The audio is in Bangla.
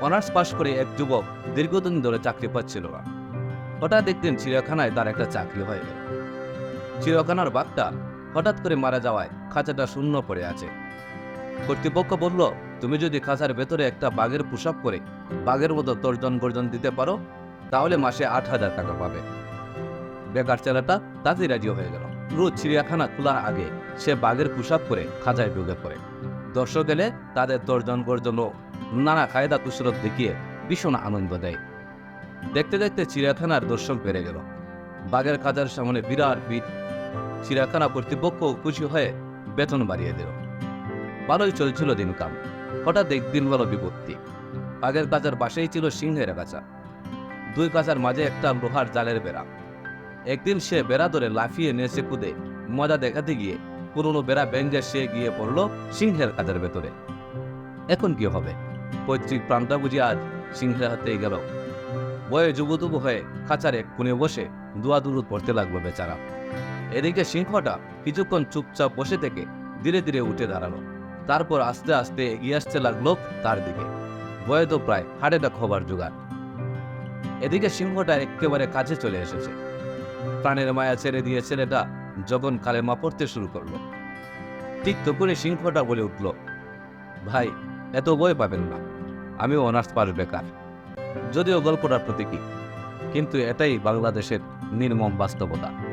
অনার্স পাশ করে এক যুবক দীর্ঘদিন ধরে চাকরি পাচ্ছিল না। হঠাৎ একদিন চিড়িয়াখানায় তার একটা চাকরি হয়ে গেল। চিড়িয়াখানার বাঘটা হঠাৎ করে মারা যাওয়ায় খাঁচাটা শূন্য পড়ে আছে। কর্তৃপক্ষ বলল, তুমি যদি খাঁচার ভেতরে একটা বাঘের পোশাক করে বাঘের মতো তর্জন গর্জন দিতে পারো, তাহলে মাসে আট হাজার টাকা পাবে। বেকার ছেলেটা তাতেই রাজি হয়ে গেল। রোজ চিড়িয়াখানা খোলার আগে সে বাঘের পোশাক করে খাঁচায় ঢুকে পড়ে। দর্শক এলে তাদের তর্জন গর্জন নানা কায়দা কুশলত দেখিয়ে ভীষণ আনন্দ দেয়। দেখতে দেখতে চিড়িয়াখানার দর্শক বেড়ে গেল। বাঘের খাঁচার সামনে বিরাট ভিড়। চিড়িয়াখানা কর্তৃপক্ষ খুশি হয়ে বেতন বাড়িয়ে দিল। ভালোই চলছিল দিনকাল। হঠাৎ একদিন হলো বিপত্তি। বাঘের কাচার পাশেই ছিল সিংহের কাঁচা দুই কাঁচার মাঝে একটা লোহার জালের বেড়া। একদিন সে বেড়া ধরে লাফিয়ে নেচে কুদে মজা দেখাতে গিয়ে পুরনো বেড়া বেঞ্জে সে গিয়ে পড়ল সিংহের কাজের ভেতরে। এখন কি হবে? পৈতৃক প্রাণটা বুঝি আজ সিংহের হাতেই গেল। বয়ে যুবতুবু হয়ে খাঁচার কোণে বসে দুয়া দুরুদ পড়তে লাগল বেচারা। এদিকে সিংহটা কিছুক্ষণ চুপচাপ বসে থেকে ধীরে ধীরে উঠে দাঁড়াল। তারপর আস্তে আস্তে এগিয়ে আসতে লাগল তার দিকে। বয়ে তো প্রায় হাড়ে ডাক হবার জোগাড়। এদিকে সিংহটা একেবারে কাছে চলে এসেছে। প্রাণের মায়া ছেড়ে দিয়ে ছেলেটা যখন কালেমা পড়তে শুরু করল। ঠিক তখনই সিংহটা বলে উঠল, ভাই এত বই পাবেন না। আমি অনার্স পার বেকার। যদিও গল্পটার প্রতীকী, কিন্তু এটাই বাংলাদেশের নির্মম বাস্তবতা।